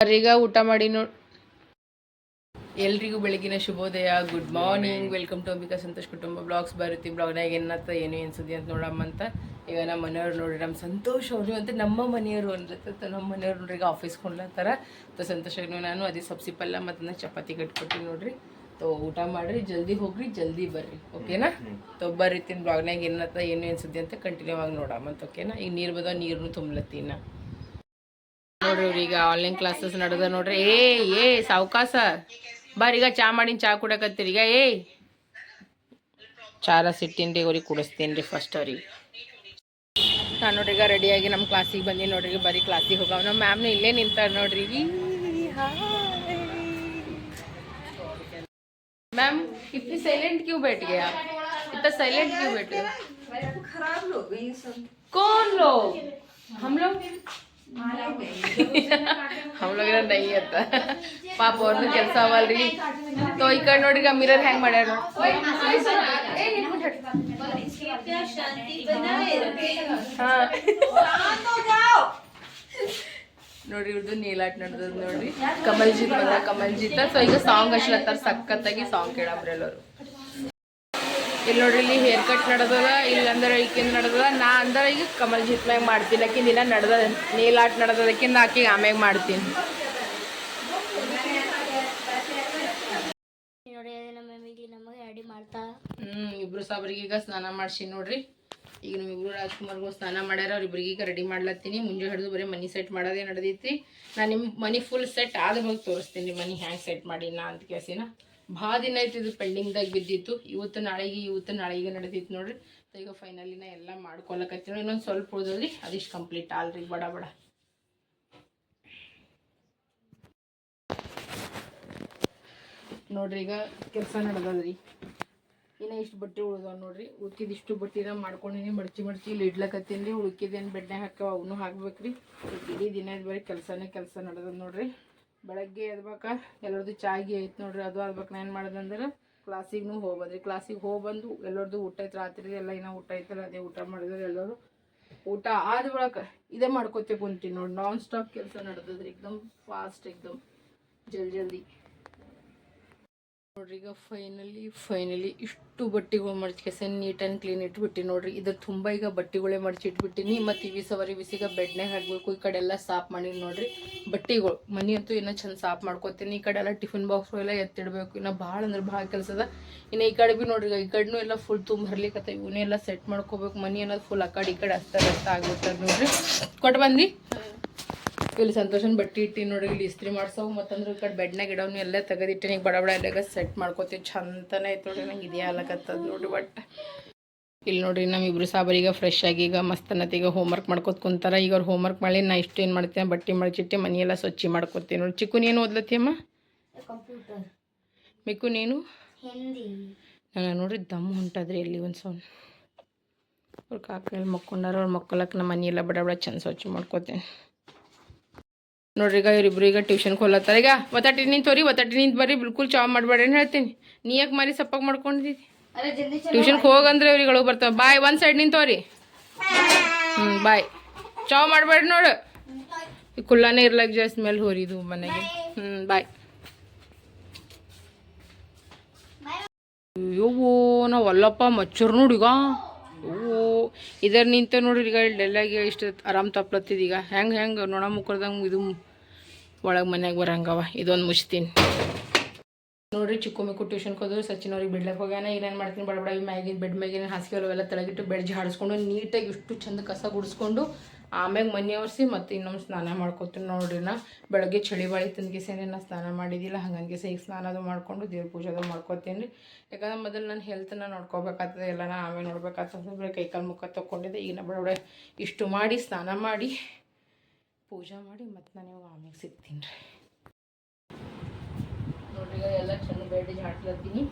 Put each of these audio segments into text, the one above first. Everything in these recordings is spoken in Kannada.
ಈಗ ಊಟ ಮಾಡಿ ನೋಡಿ ಎಲ್ರಿಗೂ ಬೆಳಗಿನ ಶುಭೋದಯ. Good morning welcome to Ambika Santosh ಕುಟುಂಬ ಬ್ಲಾಗ್ಸ್. ಬರುತ್ತೆ ಬ್ಲಾಗ್ನಾಗ ಏನತ್ತ ಏನು ಏನು ಸುದ್ದಿ ಅಂತ ನೋಡಮ್ಮ ಅಂತ. ಈಗ ನಮ್ಮ ಮನೆಯವ್ರು ನೋಡ್ರಿ ನಮ್ಮ ಸಂತೋಷ ಅವ್ರು ಅಂತ ನಮ್ಮ ಮನೆಯವರು ಅಂದ್ರೆ ನಮ್ಮ ಮನೆಯವ್ರು ನೋಡ್ರಿ ಈಗ ಆಫೀಸ್ ಕೊಂಡ್ಲತ್ತಾರ ಸಂತೋಷ ಸಂತೋಷ್ ಅವ್ರು ನಾನು ಅದೇ ಸಬ್ಸಿ ಪಲ್ಲ ಮತ್ತು ಚಪಾತಿ ಕಟ್ಕೊಟ್ಟಿ ನೋಡ್ರಿ. ತೋ ಊಟ ಮಾಡ್ರಿ ಜಲ್ದಿ ಹೋಗ್ರಿ ಜಲ್ದಿ ಬರ್ರಿ ಓಕೆನಾ? ತೊ ಬರ್ರಿ ತಿನ್ ಬ್ಲಾಗ್ನಾಗ ಏನತ್ತ ಏನು ಅನ್ಸುತ್ತೆ ಅಂತ ಕಂಟಿನ್ಯೂ ಆಗಿ ನೋಡ ಅಂತ ಓಕೆನಾ? ಈಗ ನೀರು ಬದ ನೀರನ್ನು ತುಂಬಲತ್ತೀನ ನೋಡ್ರಿ ಈಗ ಆನ್ಲೈನ್ ಕ್ಲಾಸಸ್ ನಡೆದ ನೋಡ್ರಿ. ಏ ಏ ಸಾವ್ಕಾಸ. ಬರ್ರಿ ಈಗ ಚಾ ಮಾಡಿನ ಚಾ ಕುಡಕತ್ತೀರಿ ಈಗ ಏ. ಚಾರ ಸಿಟ್ಟಿನ್ರಿ ಅವ್ರಿಗೆ ಕುಡಿಸ್ತೀನಿ ರೀ ಫಸ್ಟ್ ಅವ್ರಿಗೆ. ನಾನು ನೋಡ್ರಿ ಈಗ ರೆಡಿಯಾಗಿ ನಮ್ಮ ಕ್ಲಾಸಿಗೆ ಬಂದಿ ನೋಡ್ರಿ ಈಗ ಬರೀ ಕ್ಲಾಸಿಗೆ ಹೋಗವ. ನಮ್ಮ ಮ್ಯಾಮ್ನು ಇಲ್ಲೇ ನಿಂತಾರೆ ನೋಡ್ರಿ. मैम इतनी साइलेंट क्यों बैठ गए आप इतना साइलेंट क्यों बैठ गए खराब लोग हैं ये सब कौन लोग हम लोग हम लोग ಏನೋ ನೈ ಅಂತ ಪಾಪ ಅವ್ರದ್ದು ಕೆಲಸ ಅವಲ್ರಿ ತೋ ಈ ಕಡೆ ನೋಡ್ರಿ ಈಗ ಮಿರರ್ ಹ್ಯಾಂಗ್ ಮಾಡ್ಯಾರ ಹಾ ನೋಡ್ರಿ ಇವ್ರದ್ದು ನೀಲಾಟ್ ನಡೆದದ್ ನೋಡ್ರಿ ಕಮಲ್ಜಿತ್ ಬಂದ ಕಮಲ್ಜಿತ್. ಸೊ ಈಗ ಸಾಂಗ್ ಹಚ್ಲತ್ತಾರ ಸಖತ್ತಾಗಿ ಸಾಂಗ್ ಕೇಳಬ್ರಿ ಎಲ್ಲರು. ಇಲ್ಲಿ ನೋಡ್ರಿ ಇಲ್ಲಿ ಹೇರ್ ಕಟ್ ನಡೆದದ ಇಲ್ಲಂದ್ರೆ ಈಕಿಂದ ನಡೆದದ ನಾ ಅಂದ್ರೆ ಈಗ ಕಮಲ್ಜಿತ್ ಮ್ಯಾಗ ಮಾಡ್ತೀನಿ ಆಕಿಂದ ದಿನ ನಡೆದ ನೀಲಾಟ್ ಆಟ ನಡೆದದಕ್ಕಿಂತ ಆಕಿಗೆ ಆಮ್ಯಾಗ ಮಾಡ್ತೀನಿ. ನೋಡಿ ನಮ್ಮ ನಮಗೆ ಮಾಡ್ತಾ. ಹ್ಮ್ ಇಬ್ರು ಸಾಬ್ರಿಗೆ ಈಗ ಸ್ನಾನ ಮಾಡ್ಸಿ ನೋಡ್ರಿ. ಈಗ ನಮ್ಮ ಇಬ್ರು ರಾಜ್ಕುಮಾರ್ಗೂ ಸ್ನಾನ ಮಾಡ್ಯಾರ, ಅವ್ರಿಬ್ರಿಗೆ ಈಗ ರೆಡಿ ಮಾಡ್ಲತ್ತೀನಿ. ಮುಂಜೆ ಹಿಡಿದು ಬರೀ ಮನಿ ಸೆಟ್ ಮಾಡೋದೇ ನಡೆದೈತಿ ನಾನು ನಿಮ್ಮ ಮನಿ ಫುಲ್ ಸೆಟ್ ಆದ ಹೋಗಿ ತೋರಿಸ್ತೀನಿ ಮನಿ ಹ್ಯಾಂಗ್ ಸೆಟ್ ಮಾಡಿ ನಾ ಅಂತ ಕೇಸಿನ ಭಾಳ ದಿನ ಆಯ್ತು ಇದು ಪೆಂಡಿಂಗ್ದಾಗ ಬಿದ್ದಿತ್ತು. ಇವತ್ತು ನಾಳೆಗೆ ಇವತ್ತು ನಾಳೆಗೆ ನಡೆದಿತ್ತು ನೋಡ್ರಿ. ಈಗ ಫೈನಲಿನ ಎಲ್ಲ ಮಾಡ್ಕೊಳಕತ್ತೀನಿ ಇನ್ನೊಂದು ಸ್ವಲ್ಪ ಉಳಿದ್ರಿ ಅದಿಷ್ಟು ಕಂಪ್ಲೀಟ್ ಆಲ್ರಿ, ಬಡ ಬಡ. ನೋಡ್ರಿ ಈಗ ಕೆಲಸ ನಡೆದದ್ರಿ. ಇನ್ನ ಇಷ್ಟು ಬಟ್ಟೆ ಉಳ್ದಾವ ನೋಡ್ರಿ. ಉಳ್ಕಿದ ಇಷ್ಟು ನಾ ಮಾಡ್ಕೊಂಡಿನಿ. ಮಡ್ಚಿ ಮಡ್ಚಿ ಇಲ್ಲಿ ಇಡ್ಲಕತ್ತೀನಿ. ರೀ ಉಳ್ಕಿದೇನು ಬೆಡ್ನೆ ಹಾಕವ ಅವನು ಹಾಕ್ಬೇಕ್ರಿ. ಇಡೀ ದಿನ ಬರೀ ಕೆಲಸನೇ ಕೆಲಸ ನಡೆದದ ನೋಡ್ರಿ. ಬೆಳಗ್ಗೆ ಎದ್ಬೇಕ ಎಲ್ಲರದು ಚಾಗಿ ಐತೆ ನೋಡ್ರಿ. ಅದು ಆಗ್ಬೇಕು ನಾ ಏನು ಮಾಡ್ದಂದ್ರೆ ಕ್ಲಾಸಿಗೂ ಹೋಗ್ಬಂದ್ರಿ. ಕ್ಲಾಸಿಗೆ ಹೋಗ್ಬಂದು ಎಲ್ಲರದು ಊಟ ಐತೆ ರಾತ್ರಿ ಎಲ್ಲ ಏನೋ ಊಟ ಐತಲ್ಲ, ಅದೇ ಊಟ ಮಾಡಿದ್ರೆ ಎಲ್ಲರೂ ಊಟ ಆದ ಬಳಿಕ ಇದೇ ಮಾಡ್ಕೋತೀವಿ ಕುಂತೀನಿ ನೋಡಿ. ನಾನ್ ಸ್ಟಾಪ್ ಕೆಲಸ ನಡೆದದ್ರಿ. ಎಕ್ದಮ್ ಫಾಸ್ಟ್ ಎಕ್ದಮ್ ಜಲ್ದಿ ಜಲ್ದಿ ನೋಡ್ರಿ ಈಗ ಫೈನಲಿ ಫೈನಲಿ ಇಷ್ಟು ಬಟ್ಟೆಗಳು ಮಡ್ಚಿಕೆಸ ನೀಟ್ ಆ್ಯಂಡ್ ಕ್ಲೀನ್ ಇಟ್ಬಿಟ್ಟು ನೋಡ್ರಿ. ಇದ್ರ ತುಂಬ ಈಗ ಬಟ್ಟೆಗಳೇ ಮಡ್ಚಿ ಇಟ್ಬಿಟ್ಟಿನಿ ಮತ್ತು ಇವಿ ಸವರಿ ಬಿಸಿಗ ಬೆಡ್ನೇ ಹಾಕಬೇಕು, ಈ ಕಡೆ ಎಲ್ಲ ಸಾಫ್ ಮಾಡಿ ನೋಡ್ರಿ. ಬಟ್ಟೆಗಳು, ಮನೆ ಅಂತೂ ಇನ್ನೂ ಚಂದ ಸಾಫ್ ಮಾಡ್ಕೋತೀನಿ. ಈ ಕಡೆ ಎಲ್ಲ ಟಿಫಿನ್ ಬಾಕ್ಸ್ ಎಲ್ಲ ಎತ್ತಿಡಬೇಕು. ಇನ್ನು ಭಾಳ ಅಂದ್ರೆ ಭಾಳ ಕೆಲಸದ ಇನ್ನು ಈ ಕಡೆ ಭೀ ನೋಡ್ರಿ ಈ ಕಡೆನೂ ಎಲ್ಲ ಫುಲ್ ತುಂಬ ಹರ್ಲಿಕ್ಕತ್ತ ಇವನ್ನೆಲ್ಲ ಸೆಟ್ ಮಾಡ್ಕೋಬೇಕು. ಮನೆ ಅನ್ನೋದು ಫುಲ್ ಆ ಕಡೆ ಈ ಕಡೆ ಅಸ್ತ ಅಷ್ಟ ಆಗ್ಬಿಡ್ತಾರೆ ನೋಡ್ರಿ. ಕೊಟ್ಟು ಬಂದು ಇಲ್ಲಿ ಸಂತೋಷನ ಬಟ್ಟೆ ಇಟ್ಟು ನೋಡಿ ಇಲ್ಲಿ ಇಸ್ತ್ರಿ ಮಾಡ್ಸವು ಮತ್ತಂದ್ರೆ ಈ ಕಡೆ ಬೆಡ್ನಾಗ ಇಡೋನು ಎಲ್ಲ ತೆಗೆದಿಟ್ಟಿನಿ. ಈಗ ಬಡ ಬಡ ಎಲ್ಲ ಸೆಟ್ ಮಾಡ್ಕೋತೀವಿ. ಚಂದನೇ ಐತೆ ನೋಡಿ ನಂಗೆ ಇದೇ ಅಲ್ಲಕತ್ತದ ನೋಡಿ ಬಟ್ ಇಲ್ಲಿ ನೋಡ್ರಿ ನಮ್ಮಿಬ್ರು ಸಾಬರೀಗ ಫ್ರೆಶ್ ಆಗಿ ಈಗ ಮಸ್ತ್ ಹೋಮ್ ಈಗ ಹೋಮ್ವರ್ಕ್ ಮಾಡ್ಕೊತ ಕುಂತಾರ. ಈಗ ಅವ್ರು ಹೋಮ್ವರ್ಕ್ ಮಾಡಿ ನಾ ಇಷ್ಟು ಏನು ಮಾಡ್ತೀನಿ? ಬಟ್ಟೆ ಮಡಚಿಟ್ಟು ಮನೆಯೆಲ್ಲ ಸ್ವಚ್ಛ ಮಾಡ್ಕೋತೀನಿ ನೋಡಿ. ಚಿಕ್ಕು ನೀನು ಓದ್ಲತ್ತೀಯಮ್ಮ ಕಂಪ್ಯೂಟರ್ ಮಿಕ್ಕು ನೀನು? ನಾನು ನೋಡ್ರಿ ದಮ್ ಹೊಂಟದ್ರಿ ಇಲ್ಲಿ ಒಂದು ಸೌಂಡ್. ಅವ್ರ ಕಾಕ ಮೇಲೆ ಮಕ್ಕೊಂಡಾರ ಅವ್ರು ಮಕ್ಕಳಕ್ಕೆ ನಮ್ಮ ಮನೆಯೆಲ್ಲ ಬಡ ಬಡ ಚಂದ ಸ್ವಚ್ಛ ಮಾಡ್ಕೋತೀನಿ. ನೋಡ್ರಿ ಈಗ ಇವ್ರಿಬ್ರು ಈಗ ಟ್ಯೂಷನ್ ಹೋಲತ್ತಾರ ಈಗ ಒತ್ತಾಟಿ ನಿಂತು ತೋರಿ ಒತ್ತಾಟಿ ನಿಂತು ಬರ್ರಿ ಬಿಲ್ಕುಲ್ ಚಾವ್ ಮಾಡಬೇಡ ಅಂತ ಹೇಳ್ತೀನಿ. ನೀ ಯಾಕೆ ಮಾರಿ ಸಪ್ಪಾಗಿ ಮಾಡ್ಕೊಂಡಿದ್ದಿ? ಅರೆ ಜಲ್ದಿ ಟ್ಯೂಷನ್ಗೆ ಹೋಗಂದ್ರೆ ಇವ್ರಿಗೆ ಬರ್ತವೆ. ಬಾಯ್ ಒಂದು ಸೈಡ್ ನಿಂತೋರಿ ಹ್ಞೂ ಬಾಯ್. ಚಾವ್ ಮಾಡಬೇಡಿ ನೋಡು. ಈ ಕುಲ್ಲಾನೇ ಇರ್ಲಾಕ್ ಜಾಸ್ತಿ ಮೇಲೆ ಹೋರಿದು ಮನೆಗೆ. ಹ್ಞೂ ಬಾಯ್. ಅಯ್ಯೋ ನಾವು ಅಲ್ಲಪ್ಪ ಮಚ್ಚರ್ ನೋಡಿಗ ಇದರ ನಿಂತ ನೋಡ್ರಿ ಈಗ ಡೆಲ್ಲಾಗಿ ಇಷ್ಟು ಆರಾಮ್ ತಪ್ಲತ್ತಿದ ಈಗ. ಹೆಂಗೆ ಹೆಂಗೆ ನೊಣ ಇದು ಒಳಗೆ ಮನ್ಯಾಗ ಬರಂಗವ. ಇದೊಂದು ಮುಚ್ತೀನಿ. ನೋಡ್ರಿ ಕೊಟ್ಟು ಟ್ಯೂಷನ್ಗೆ ಹೋದ್ರು. ಸಚಿನ್ ಅವ್ರಿಗೆ ಬಿಡ್ಲಕ್ಕೆ ಹೋಗ್ಯಾನ. ಏನೇನು ಮಾಡ್ತೀನಿ? ಬಡಬಡ ಮ್ಯಾಗಿನ, ಬೆಡ್ ಮ್ಯಾಗಿನ, ಹಾಸಿಗೆ ಅವೆಲ್ಲ ತೆಳಗಿಟ್ಟು ಬೆಡ್ ಜಾಡಿಸ್ಕೊಂಡು ನೀಟಾಗಿ ಇಷ್ಟು ಚಂದ ಕಸ ಗುಡಿಸ್ಕೊಂಡು ಆಮ್ಯಾಗ ಮನೆ ಒರೆಸಿ ಮತ್ತೆ ಇನ್ನೊಮ್ಮೆ ಸ್ನಾನ ಮಾಡ್ಕೊತೀನಿ ನೋಡ್ರಿ ನಾ. ಬೆಳಗ್ಗೆ ಚಳಿ ಬಾಳಿ ತಿನ್ಗಿಸೇನೆ ನಾ ಸ್ನಾನ ಮಾಡಿದ್ದಿಲ್ಲ, ಹಂಗಂಗೆ ಈಗ ಸ್ನಾನ ಅದು ಮಾಡ್ಕೊಂಡು ದೇವ್ರ ಪೂಜೆ ಅದು ಮಾಡ್ಕೊತೀನಿ. ರೀ ಯಾಕಂದ್ರೆ ಮೊದಲು ನನ್ನ ಹೆಲ್ತನ್ನ ನೋಡ್ಕೋಬೇಕಾಗ್ತದೆ, ಎಲ್ಲ ನಾ ಆಮೇಲೆ ನೋಡ್ಬೇಕಾಗ್ತದೆ. ಕೈಕಾಲು ಮುಖ ತೊಗೊಂಡಿದ್ದೆ ಈಗ ನಾ ಬಡ ಇಷ್ಟು ಮಾಡಿ ಸ್ನಾನ ಮಾಡಿ ಪೂಜೆ ಮಾಡಿ ಮತ್ತೆ ನಾನು ಆಮೇಲೆ ಸಿಗ್ತೀನಿ ರೀ. ನೋಡ್ರಿ ಎಲ್ಲ ಚೆನ್ನಾಗಿ ಬೇಡಿ ಹಾಕ್ಲತ್ತೀನಿ.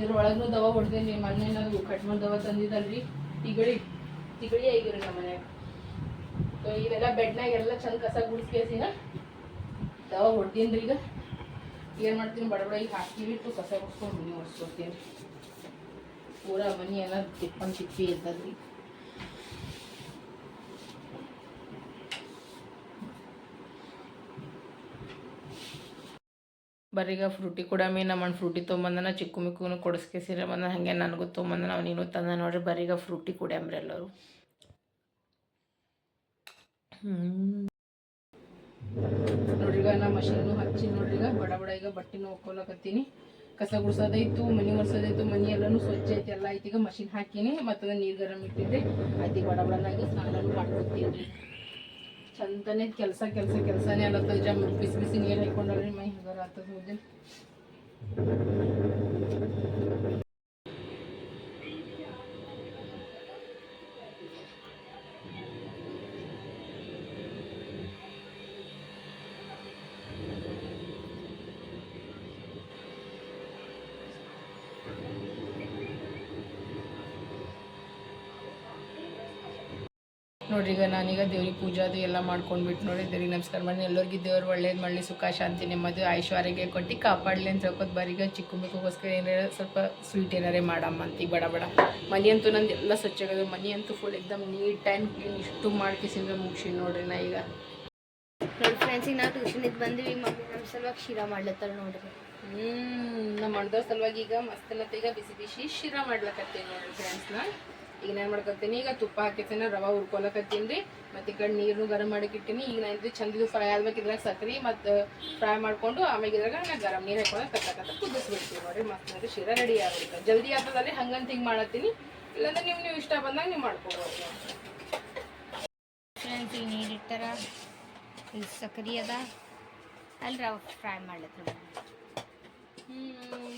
ಇದ್ರ ಒಳಗೂ ದವಾ ಹೊಡ್ದೇನಿ, ಮೊನ್ನೆ ನಾನು ಕಟ್ ಮಾಡಿ ದವಾ ತಂದಿದ್ದಲ್ರಿ. ತಿಗಳಿ ತಿಗಳಿ ಆಗಿರಿ ನಮ್ಮ ಮನ್ಯಾಗ. ಇವೆಲ್ಲ ಬೆಡ್ನಾಗ ಎಲ್ಲ ಚಂದ ಕಸ ಗುಡಿಸ್ಕೇಸಿನ ಹೊಡ್ತೀನಿ ರೀ ಈಗ. ಏನು ಮಾಡ್ತೀನಿ ಬಡಬಡ ಈಗ ಹಾಕ್ತೀವಿ ಇಟ್ಟು ಕಸ ಗುಡ್ಕೊಂಡು ಮನೆ ಒರೆಸ್ಕೊಡ್ತೀನಿ. ಪೂರ ಮನೆ ಎಲ್ಲ ತಿಪ್ಪನ್ ತಿಪ್ಪಿ ಇದ್ದದ್ರಿ ಬರೀಗ ಫ್ರೂಟಿ ಕೊಡಮಿ ನಮ್ಮ ಅಣ್ಣ ಫ್ರೂಟಿ ತೊಗೊಂಬಂದನ, ಚಿಕ್ಕು ಮಿಕ್ಕೂ ಕೊಡಿಸ್ಕೇಸಿರ ಬಂದ ಹಾಗೆ ನನಗೂ ತೊಗೊಂಬಂದನ, ಅವನಿಗೂ ತಂದ ನೋಡ್ರಿ. ಬರೀಗ ಫ್ರೂಟಿ ಕುಡ್ಯಂಬ್ರಿ ಎಲ್ಲರೂ. ನೋಡ್ರಿ ಈಗ ನಾ ಮಷೀನು ಹಚ್ಚಿ ನೋಡ್ರಿ, ಈಗ ಬಡ ಬಡ ಈಗ ಬಟ್ಟೆನೂ ಹೋಗ್ಕೊಳಕತ್ತೀನಿ ಕಸ ಗುಡ್ಸೋದೈತು, ಮನಿ ಒರ್ಸೋದೈತು, ಮನಿ ಎಲ್ಲಾನು ಸ್ವಚ್ಛ ಐತಿ, ಎಲ್ಲ ಐತಿ. ಈಗ ಮಷೀನ್ ಹಾಕಿನಿ ಮತ್ತದ ನೀರು ಗರಂ ಇಟ್ಟಿದ್ದೆ ಆಯ್ತು ಬಡ ಬಡನಾಗ ಸ್ನಾನನು ಮಾಡ್ಕೊತೀನಿ ಚಂದನೆ ಕೆಲಸ ಕೆಲಸ, ಕೆಲಸನೇ ಅಲ್ಲತ್ತದ ಜಮ್ ಬಿಸಿ ಬಿಸಿ ನೀರು ಹಾಕೊಂಡ್ರಿ ಮೈ ಹಗರ ಆತದ ನೋಡ್ರಿ ಈಗ ನಾನೀಗ ದೇವ್ರಿಗೆ ಪೂಜೆ ಅದು ಎಲ್ಲ ಮಾಡ್ಕೊಂಡ್ಬಿಟ್ಟು ನೋಡಿ ದೇವ್ರಿಗೆ ನಮಸ್ಕಾರ ಮಾಡಿ ಎಲ್ಲರಿಗೂ ದೇವ್ರು ಒಳ್ಳೇದು ಮಾಡಲಿ ಸುಖ ಶಾಂತಿ ನೆಮ್ಮದಿ ಐಶ್ವರ್ಯಗೆ ಕೊಟ್ಟು ಕಾಪಾಡಲಿ ಅಂತ ಹೇಳ್ಕೊತ ಬರೀಗ ಚಿಕ್ಕ ಏನಾರ ಸ್ವಲ್ಪ ಸ್ವೀಟ್ ಏನಾರೇ ಮಾಡಮ್ಮ ಅಂತೀವಿ ಬಡ ಬಡ. ಮನೆ ಅಂತೂ ನಂದು ಎಲ್ಲ ಸ್ವಚ್ಛ ಆಗೋದು ಮನೆ ಅಂತೂ ಫುಲ್ ಎಕ್ದಮ್ ನೀಟ್ ಆ್ಯಂಡ್ ಕ್ಲೀನ್ ಇಷ್ಟು ಮಾಡ್ಕಿಸಿದ್ರೆ ಮುಗಿಸಿ ನೋಡ್ರಿ ನಾ ಈಗ. ನೋಡಿ ಫ್ರೆಂಡ್ಸ್ ಈಗ ನಾವು ಟ್ಯೂಷನಿಗೆ ಬಂದ್ವಿ ಮಮ್ಮಿ ನಮ್ಮ ಸಲುವಾಗಿ ಶಿರಾ ಮಾಡ್ಲತ್ತಾರ ನೋಡ್ರಿ. ಹ್ಞೂ ನಮ್ಮ ಮಾಡ್ದವ್ರ ಸಲುವಾಗಿ ಈಗ ಮಸ್ತನತ್ತ ಈಗ ಬಿಸಿ ಬಿಸಿ ಶಿರಾ ಮಾಡ್ಲಕತ್ತೀನಿ ನೋಡ್ರಿ ಫ್ರೆಂಡ್ಸ್ನ ಈಗ ನಾನು ಮಾಡ್ಕೊತೀನಿ ಈಗ ತುಪ್ಪ ಹಾಕಿರ್ತೀನಿ ರವೆ ಹುರ್ಕೊಳಕತ್ತೀನಿ. ರೀ ಮತ್ತು ಈ ಕಡೆ ನೀರು ಗರಂ ಮಾಡಕ್ಕೆ ಇಟ್ಟಿನಿ ಈಗ ನಾನು ಇದು ಚಂದಿದು ಫ್ರೈ ಆಗ್ಬೇಕು ಇದ್ರಾಗ ಸಕ್ರೆ ಮತ್ತು ಫ್ರೈ ಮಾಡ್ಕೊಂಡು ಆಮೇಲೆ ಇದ್ರಾಗ ನಾನು ಗರಂ ನೀರು ಹಾಕೊಂಡು ಕತ್ತಕತ್ತ ಕುದಿಸ್ಬಿಡ್ತೀನಿ ಕುದಿಸ್ಬಿಡ್ತೀವಿ ನೋಡ್ರಿ. ಮಸ್ತ್ ನೋಡ್ರಿ ಶಿರಾ ರೆಡಿ ಆಗುತ್ತೆ. ಜಲ್ದಿ ಆಗ್ತದಲ್ಲಿ ಹಂಗಂತ ಹಿಂಗೆ ಮಾಡತ್ತೀನಿ. ಇಲ್ಲಾಂದ್ರೆ ನೀವು ನೀವು ಇಷ್ಟ ಬಂದಾಗ ನೀವು ಮಾಡ್ಕೊಬೋದು. ಫ್ರೆಂಡ್ಸ್ ಈಗ ನೀರು ಇಟ್ಟಾರ ಸಕ್ರೆ ಅದ. ಅಲ್ಲಿ ರವೆ ಫ್ರೈ ಮಾಡ್ಲತ್ತ ಹ್ಮ್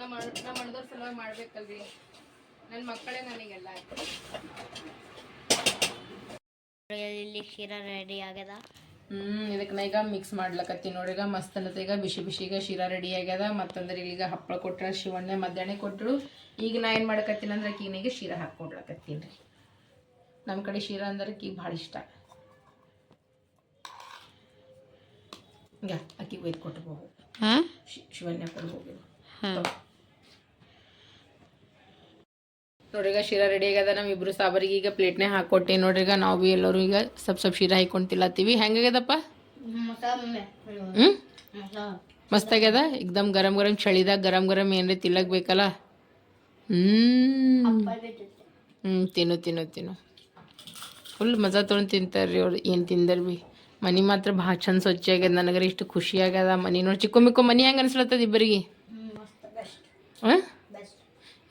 ನಮ್ಮ ನಮ್ಮ ಅಣ್ಣದವ್ರ ಸಲುವಾಗಿ ಮಾಡ್ಬೇಕಲ್ರಿ. ನನ್ನ ಮಕ್ಕಳೇ ನನಗೆಲ್ಲ. ಇಲ್ಲಿ ಶಿರ ರೆಡಿ ಆಗ್ಯದ? ಹ್ಮ್ ಇದಕ್ಕೆ ನಾ ಈಗ ಮಿಕ್ಸ್ ಮಾಡ್ಲಕತ್ತೀನಿ ನೋಡ್ರಿಗ ಈಗ ಮಸ್ತ್ ಅನ್ನತ್ತೆ. ಈಗ ಬಿಸಿ ಬಿಸಿಗ ಶೀರಾ ರೆಡಿ ಆಗ್ಯದ. ಮತ್ತಂದ್ರೆ ಈಗ ಹಪ್ಪಳ ಕೊಟ್ರ ಶಿವಣ್ಣೆ ಮಧ್ಯಾಹ್ನ ಕೊಟ್ಟರು ಈಗ ನಾ ಏನು ಮಾಡ್ಕತ್ತೀನಿ ಅಂದ್ರೆ ಕೀನಿಗೆ ಶಿರಾ ಹಾಕ್ಕೊಡ್ಲಕತ್ತೀನಿ ರೀ. ನಮ್ಮ ಕಡೆ ಶಿರಾ ಅಂದ್ರೆ ಆಕಿಗೆ ಭಾಳ ಇಷ್ಟ. ಈಗ ಆಕಿಗೆ ಒಯ್ದು ಕೊಟ್ಟು ಹೋಗು ಹಾಂ ಹೋಗಿರು ಹಾಂ. ನೋಡ್ರಿ ಈಗ ಶಿರಾ ರೆಡಿ ಆಗ್ಯದ ನಮ್ಮ ಇಬ್ರು ಸಾಬರಿಗೆ ಈಗ ಪ್ಲೇಟ್ನೇ ಹಾಕೊಟ್ಟಿ ನೋಡ್ರಿ ಈಗ ನಾವು ಬಿ ಎಲ್ಲರೂ ಈಗ ಸ್ವಲ್ಪ ಸ್ವಲ್ಪ ಶಿರಾ ಹಾಕೊಂಡು ತಿಲ್ಲತ್ತೀವಿ ಹೆಂಗಾಗ್ಯದಪ್ಪ ಹ್ಞೂ ಮಸ್ತ್ ಆಗ್ಯದ? ಎಕ್ದಮ್ ಗರಂ ಗರಂ ಚಳಿದಾಗ ಗರಂ ಗರಂ ಏನ್ರಿ ತಿಲ್ಲಕ್ ಬೇಕಲ್ಲ? ಹ್ಮ್. ಹ್ಞೂ ತಿನ್ನು ತಿನ್ನು ತಿನ್ನು. ಫುಲ್ ಮಜಾ ತೊಗೊಂಡು ತಿಂತಾರ್ರಿ ಅವ್ರು. ಏನು ತಿಂದರ್ ಬಿ ಮನೆ ಮಾತ್ರ ಭಾಳ ಚಂದ ಸ್ವಚ್ಛ ಆಗ್ಯದ. ನನಗರ ಇಷ್ಟು ಖುಷಿ ಆಗ್ಯದ. ಮನೆ ನೋಡಿ ಚಿಕ್ಕ ಮಿಕ್ಕೊ ಮನೆ ಹೆಂಗೆ ಅನ್ಸ್ಲತ್ತದ ಇಬ್ಬರಿಗೆ? ಹಾಂ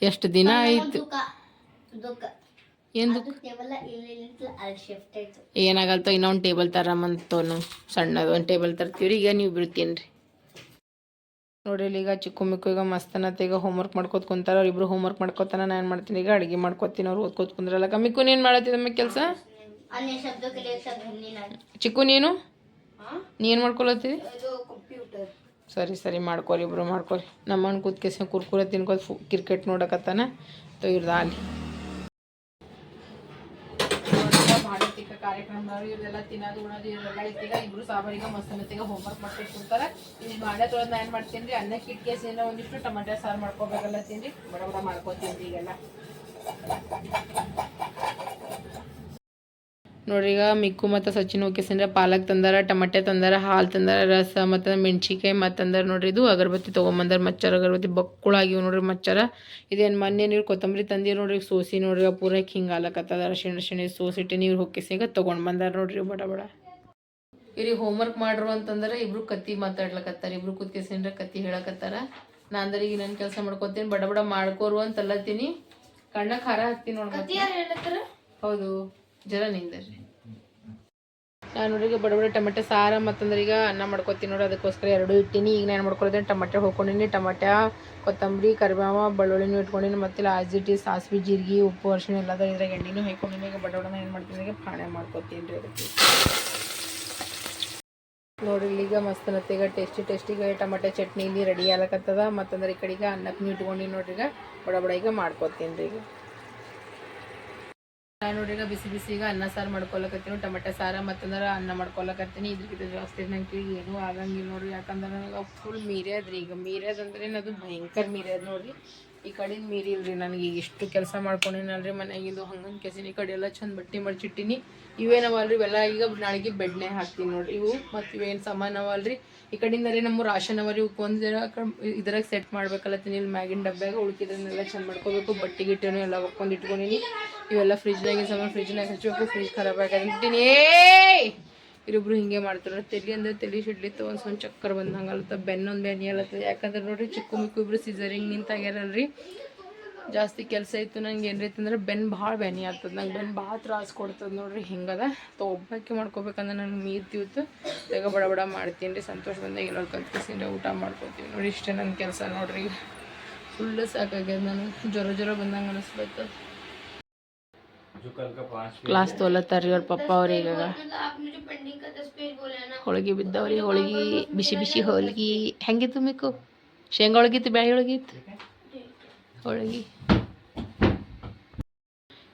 ಎಷ್ಟು ದಿನ ಆಯ್ತು? ಏನಾಗಲ್ತೋ ಇನ್ನೊಂದು ಟೇಬಲ್ ತರಮಂತೋನು ಸಣ್ಣದು ಒಂದು ಟೇಬಲ್ ತರ್ತೀವ್ರಿ ಈಗ ನೀವು ಬಿಡ್ತೀನಿ ನೋಡ್ರಿ ಈಗ ಚಿಕ್ಕ ಮಿಕ್ಕು ಈಗ ಮಸ್ತನತ್ತೆ. ಈಗ ಹೋಮ್ವರ್ಕ್ ಮಾಡ್ಕೋತ ಕುಂತಾರ. ಹೋಮ್ ವರ್ಕ್ ಮಾಡ್ಕೋತಾನ. ನಾ ಏನು ಮಾಡ್ತೀನಿ? ಈಗ ಅಡುಗೆ ಮಾಡ್ಕೋತೀನಿ. ಅವ್ರು ಓದ್ಕೋತ ಕುಂದ್ರಲ್ಲ. ಕಮ್ಮಿಕ್ಕು ನೀನು ಮಾಡತ್ತಿದ ಕೆಲಸ? ಚಿಕ್ಕು ನೀನು? ನೀನು ಮಾಡ್ಕೊಳತ್ತಿದಿ ಸರಿ ಸರಿ. ಮಾಡ್ಕೋರಿ ಇಬ್ರು ಮಾಡ್ಕೋರಿ. ನಮ್ಮಣ್ಣ ಕೂತ್ ಕೆಸ ಕುರ್ಕುರೆ ತಿನ್ಕೋತ ಕ್ರಿಕೆಟ್ ನೋಡಕತ್ತಾನ. ತೊ ಇರ್ದ ಅಲ್ಲಿ. ಕಾರ್ಯಕ್ರಮ ಇವೆಲ್ಲ ತಿನ್ನೋದು ಉಣೋದು ಇವರೆಲ್ಲ ಇರ್ತೀಗ, ಇಬ್ರು ಸಾಬಾರಿಗ ಹೋಮ್ ಹೋಮ್ವರ್ಕ್ ಮಾಡ್ಕೊಂಡು ಕೊಡ್ತಾರ ಇಲ್ಲಿ ಬಾಂಡೆ ತೊಳೆದು ನಾ ಏನು ಮಾಡ್ತೀನಿ ರೀ. ಅನ್ನಕ್ಕೆ ಏನೋ ಒಂದಿಷ್ಟು ಟೊಮೆಟೊ ಸಾರು ಮಾಡ್ಕೋಬೇಕಲ್ಲ ತಿನ್ರಿ. ಬಡ ಬಡ ಮಾಡ್ಕೋತೀನಿ ರೀ ಈಗೆಲ್ಲ. ನೋಡ್ರಿ ಈಗ ಮಿಕ್ಕು ಮತ್ತು ಸಚಿನ್ ಹೋಗಿಸಿಂದ್ರೆ ಪಾಲಕ್ ತಂದಾರ ಟಮಟೆ ತಂದಾರ ಹಾಲು ತಂದಾರ ರಸ ಮತ್ತು ಮೆಣ್ಸಿಕಾಯಿ ಮತ್ತು ತಂದಾರ ನೋಡ್ರಿ. ಇದು ಅಗರಬತ್ತಿ ತೊಗೊಂಬಂದಾರ ಮಚ್ಚರ ಅಗರಬತ್ತಿ ಬಕ್ಕುಳಾಗಿವ್ ನೋಡ್ರಿ ಮಚ್ಚರ. ಇದೇನು ಮೊನ್ನೆ ನೀರು ಕೊತ್ತಂಬರಿ ತಂದಿರಿ ನೋಡ್ರಿ ಸೋಸಿ ನೋಡ್ರಿ ಪೂರ ಹಿಂಗೆ ಹಾಲಕತ್ತದ ಅರಶಿಣ ಅರಶಿಣ ಸೋಸಿಟ್ಟು ನೀರು ಹೊಕ್ಕಿಸಿಂಗ ತೊಗೊಂಡು ಬಂದಾರ ನೋಡ್ರಿ ಬಡ ಬಡ. ಇವ್ರಿಗೆ ಹೋಮ್ವರ್ಕ್ ಮಾಡ್ರು ಅಂತಂದ್ರೆ ಇಬ್ರು ಕತ್ತಿ ಮಾತಾಡ್ಲಕತ್ತಾರ ಇಬ್ರು ಕೂತ್ಕೆಸಿಂದ್ರೆ ಕತ್ತಿ ಹೇಳಕತ್ತಾರ. ನಾ ಅಂದ್ರೆ ಈಗ ನನ್ನ ಕೆಲಸ ಮಾಡ್ಕೊತೀನಿ ಬಡ ಬಡ ಮಾಡ್ಕೋರು ಅಂತ ಅಲ್ಲತ್ತೀನಿ ಕಣ್ಣ ಖಾರ ಹಾಕ್ತೀನಿ ನೋಡ್ಕೊತೀನಿ ಹೌದು. ಜರ ನಿಂದ್ರಿ ನಾನು ನೋಡ್ರಿ ಬಡ ಬಡ ಟೊಮೆಟೊ ಸಾರ ಮತ್ತಂದ್ರೆ ಈಗ ಅನ್ನ ಮಾಡ್ಕೊತೀನಿ ನೋಡಿ, ಅದಕ್ಕೋಸ್ಕರ ಎರಡು ಇಟ್ಟಿನಿ. ಈಗ ನಾನು ಮಾಡ್ಕೊಳ್ತೀನಿ ಟೊಮೆಟೊ ಹೋಗ್ಕೊಂಡಿನಿ ಟೊಮೆಟೊ, ಕೊತ್ತಂಬರಿ, ಕರಿಬೇವ, ಬೆಳ್ಳುಳ್ಳಿನೂ ಇಟ್ಕೊಂಡಿನಿ. ಮತ್ತೆ ಈಸ್ ಸಾಸಿವೆ, ಜೀರಿಗೆ, ಉಪ್ಪು ಅರ್ಶಿನ ಎಲ್ಲದ ಇದ್ರಾಗ ಎಣ್ಣೆನೂ ಹಾಕೊಂಡಿನಿ ಈಗ ಬಡ ಬಡನ ಏನು ಮಾಡ್ತೀನಿ ಈಗ ಪಾಣೆ ಮಾಡ್ಕೊತೀನಿ ರೀ ಅದಕ್ಕೆ. ನೋಡ್ರಿ ಈಗ ಮಸ್ತ್ ಈಗ ಟೇಸ್ಟಿ ಟೇಸ್ಟಿಗೆ ಟೊಮೆಟೊ ಚಟ್ನಿ ಇಲ್ಲಿ ರೆಡಿ ಆಗ್ಲಕತ್ತದ. ಮತ್ತಂದ್ರೆ ಈ ಕಡೆಗೆ ಅನ್ನಕ್ಕೆ ಇಟ್ಕೊಂಡು ನೋಡ್ರಿ ಈಗ. ಬಡ ಬಡ ಈಗ ಮಾಡ್ಕೊತೀನಿ ರೀ ಈಗ. ನೋಡ್ರಿ ಈಗ ಬಿಸಿ ಬಿಸಿ ಈಗ ಅನ್ನ ಸಾರು ಮಾಡ್ಕೊಳಕತ್ತೀನಿ, ಟೊಮೆಟೊ ಸಾರು ಮತ್ತಂದ್ರೆ ಅನ್ನ ಮಾಡ್ಕೊಳಕತ್ತೀನಿ. ಇದ್ರಕ್ಕಿಂತ ಜಾಸ್ತಿ ನಂಗೆ ಏನೂ ಆಗಂಗಿಲ್ಲ ನೋಡ್ರಿ. ಯಾಕಂದ್ರೆ ನನಗೆ ಫುಲ್ ಮೀರ್ಯದ್ರಿ ಈಗ ಮೀರ್ಯದಂದ್ರೆ ಅದು ಭಯಂಕರ ಮೀರ್ಯದ ನೋಡ್ರಿ. ಈ ಕಡಿನ ಮೀರಿ ಇಲ್ರಿ ನನಗೆ ಈಗ ಇಷ್ಟು ಕೆಲಸ ಮಾಡ್ಕೊಂಡಿನಲ್ರಿ ಮನೆಯಾಗಿಂದು. ಹಂಗಂಗೆ ಕೆಸಿನಿ, ಈ ಕಡೆ ಎಲ್ಲ ಚಂದ ಬಟ್ಟೆ ಮಡ್ಚಿಟ್ಟಿನಿ. ಇವೇನವಲ್ರಿ? ಇವೆಲ್ಲ ಈಗ ನಾಳೆಗೆ ಬೆಡ್ನೆ ಹಾಕ್ತೀನಿ ನೋಡ್ರಿ. ಇವು ಮತ್ತು ಇವೇನು ಸಾಮಾನು ಅವಲ್ರಿ ಈ ಕಡೆಯಿಂದ ರೀ ನಮ್ಮ ರಾಶನ್ ಅವರಿ ಒಂದು ಇದ್ರಾಗ ಸೆಟ್ ಮಾಡ್ಬೇಕಲ್ಲತ್ತೀನಿ ಇಲ್ಲಿ ಮ್ಯಾಗಿನ ಡಬ್ಬ್ಯಾಗ ಉಳ್ಕಿದ್ರನ್ನೆಲ್ಲ ಚಂದ ಮಾಡ್ಕೋಬೇಕು. ಬಟ್ಟೆ ಗಿಟ್ಟೆನೂ ಎಲ್ಲ ಒಕ್ಕೊಂಡು ಇಟ್ಕೊಂಡಿನಿ. ಇವೆಲ್ಲ ಫ್ರಿಜ್ನಾಗ ಸಾಮಾನು ಫ್ರಿಜ್ನಾಗ ಹಚ್ಚಬೇಕು ಫ್ರಿಜ್ ಖರಾಬ್ ಏಯ್ ಇರೊಬ್ರು ಹಿಂಗೆ ಮಾಡ್ತಾರೆ ತಲೆ ಅಂದ್ರೆ ತಲೆ ಸಿಡ್ಲಿತ್ತು ಒಂದು ಸ್ವಲ್ಪ ಚಕ್ಕರ್ ಬಂದಂಗಲ್ಲತ್ತ ಬೆನ್ನೊಂದು ಬೆನ್ನಿ ಅಲ್ಲತ್ತ ಯಾಕಂದ್ರೆ ನೋಡ್ರಿ, ಚಿಕ್ಕು ಮಿಕ್ಕು ಇಬ್ರು ಸಿಸರಿಂಗ್ ನಿಂತಾಗ್ಯಾರಲ್ರಿ. ಜಾಸ್ತಿ ಕೆಲಸ ಇತ್ತು ನಂಗೆ ಏನ್ರಿ ಅಂದ್ರೆ ಬೆನ್ನು ಭಾಳ ಬೆನ್ನಿ ಆಗ್ತದೆ. ನಂಗೆ ಬೆನ್ ಭಾಳ ತ್ರಾಸ್ ಕೊಡ್ತದೆ ನೋಡ್ರಿ, ಹಿಂಗದ. ತೊ ಒಬ್ಬಾಕಿ ಮಾಡ್ಕೋಬೇಕಂದ್ರೆ ನಂಗೆ ಮೀರ್ತಿವತ್ತು ಬೇಗ ಬಡ ಬಡ ಮಾಡ್ತೀನಿ ರೀ ಸಂತೋಷ ಬಂದಾಗ ಎಲ್ಲರೂ ಕಲ್ತ್ಕಿಸಿದ್ರೆ ಊಟ ಮಾಡ್ಕೊತೀವಿ ನೋಡಿ ಇಷ್ಟೇ ನನ್ನ ಕೆಲಸ ನೋಡ್ರಿ. ಫುಲ್ಲು ಸಾಕಾಗ್ಯದ ನಾನು. ಜ್ವರ ಜ್ವರ ಬಂದಂಗೆ ಅನಿಸ್ಬೇಕು ಕ್ಲಾಸ್ ತೊಲತ್ತಾರ್ರಿ ಅವ್ರ ಪಪ್ಪ ಅವ್ರಿಗೆ ಈಗ ಹೋಳಿಗೆ ಬಿದ್ದವ್ರಿ ಹೋಳಿಗೆ ಬಿಸಿ ಬಿಸಿ ಹೋಳಿಗೆ ಹೆಂಗಿತ್ತು ಮಿಕ್ಕು ಶೇಂಗಾ ಹೋಳಿಗಿತ್ತು ಬ್ಯಾಳಿ ಹೋಳಿಗಿತ್ತು ಹೋಳಿಗೆ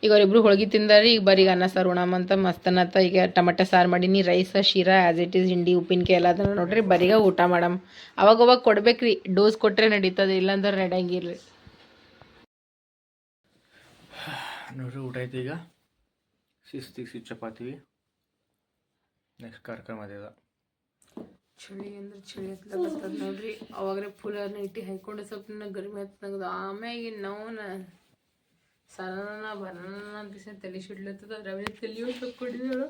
ಈಗ ಅವ್ರಿಬ್ರು ಹೋಳಿಗೆ ತಿಂದಾರಿ ಈಗ ಬರೀಗ ಅನ್ನ ಸಾರು ಅಂತ ಮಸ್ತನತ್ತ ಈಗ ಟಮಟ ಸಾರು ಮಾಡೀನಿ ರೈಸ್ ಶೀರಾ ಆ್ಯಸ್ ಇಟ್ ಈಸ್ ಹಿಂಡಿ ಉಪ್ಪಿನಕಾಯಿ ಎಲ್ಲ ಅದನ್ನ ನೋಡ್ರಿ ಬರೀಗ ಊಟ ಮಾಡಮ್ ಅವಾಗ ಅವಾಗ ಕೊಡ್ಬೇಕ್ರಿ ಡೋಸ್ ಕೊಟ್ಟರೆ ನಡೀತದೆ ಇಲ್ಲಾಂದ್ರೆ ನಡೆಯಂಗಿಲ್ಲ ನೋಡ್ರಿ, ಊಟ ಐತಿ ಈಗ. ಶಿಸ್ತಿಗೆ ಸಿ ಚಪಾತಿ. ನೆಕ್ಸ್ಟ್ ಕಾರ್ಯಕ್ರಮ ಅದ ಚಳಿ ಅಂದ್ರೆ ಚಳಿ ಹತ್ಲಾಗತ್ತದ ನೋಡ್ರಿ. ಅವಾಗ್ರೆ ಫುಲ್ ನೈಟಿ ಹಾಕೊಂಡು ಸ್ವಲ್ಪ ನನಗೆ ಗರ್ಮಿ ಹತ್ತಂಗದ ಆಮ್ಯಾಗ ನೋನ ಸರನ ಬರನ ಅಂತ ತಲೆ ಸಿಡ್ಲತ್ತದ ಅದ್ರಾಗ ತಲೆ ತಕ್ಕೊಂಡಿದ್ರು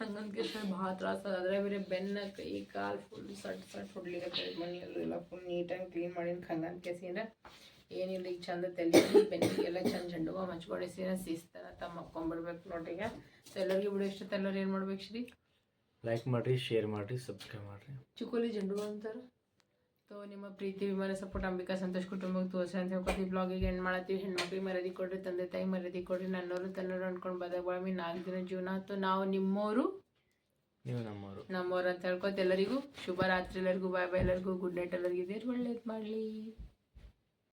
ಹಂಗಂತ ಕೇಳ್ತಾರೆ ಭಾಳ ತ್ರಾಸ ಅದ್ರ ಬೇರೆ ಬೆನ್ನ, ಕೈ, ಕಾಲು ಫುಲ್ ಸಟ್ ಸಟ್ ಹೊಡ್ಲಿಕ್ಕೆ ಮನೆಯಲ್ಲೂ ಎಲ್ಲ ಫುಲ್ ನೀಟಾಗಿ ಕ್ಲೀನ್ ಮಾಡೀನಿ ಹಂಗಂತ ಕೇಸಿಂದ ಏನಿಲ್ಲ ಈಗ ಚಂದ ತಲೆ ಬೆನ್ನಿಗೆಲ್ಲ ಚಂದ ಜಂಡು ಬಾಮ್ ಸೀರೆ ಸೀಸ್ತಾರ ತಮ್ಮ ಮಕ್ಕೊಂಬಿಡ್ಬೇಕು ನೋಡ್ರಿ ಈಗ. ಸೊ ಎಲ್ಲರಿಗೂ ಬಿಡು ಎಷ್ಟು ಎಲ್ಲರೂ ಏನು ಮಾಡ್ಬೇಕು ಶ್ರೀ? ಲೈಕ್ ಮಾಡಿರಿ ಶೇರ್ ಮಾಡಿರಿ ಸಬ್ಸ್ಕ್ರೈಬ್ ಮಾಡಿರಿ. ಚಿಕ್ಕೋಲಿ ಜಂಡು ಅಂತಾರೆ? ಸೊ ನಿಮ್ಮ ಪ್ರೀತಿ ವಿಮಾನ ಸಪೋರ್ಟ್ ಅಂಬಿಕಾ ಸಂತೋಷ್ ಕುಟುಂಬಕ್ಕೆ ತೋರಿಸಿ ಅಂತ ಹೇಳ್ಕೊತೀವಿ ಬ್ಲಾಗಿಗೆ ಹೆಣ್ಣು ಮಾಡತ್ತೀವಿ ಹೆಣ್ಮಕ್ಳಿಗೆ ಮರ್ಯಾದೆ ಕೊಡ್ರಿ ತಂದೆ ತಾಯಿ ಮರದಿ ಕೊಡ್ರಿ ನನ್ನೋರು ತನ್ನೋರು ಅನ್ಕೊಂಡು ಬದ ಬಾಳಮಿ ನಾಲ್ಕು ದಿನ ಜೀವನ ಆಯ್ತು. ನಾವು ನಿಮ್ಮೋರು ನೀವು ನಮ್ಮೋರು. ನಮ್ಮವ್ರು ಅಂತ ಹೇಳ್ಕೊತ ಎಲ್ಲರಿಗೂ ಶುಭ ರಾತ್ರಿ ಎಲ್ಲರಿಗೂ ಬಾಯ್ ಬಾಯ್ ಎಲ್ಲರಿಗೂ ಗುಡ್ ನೈಟ್ ಎಲ್ಲರಿಗೂ. ಇದೇ ಒಳ್ಳೇದು ಮಾಡಲಿ.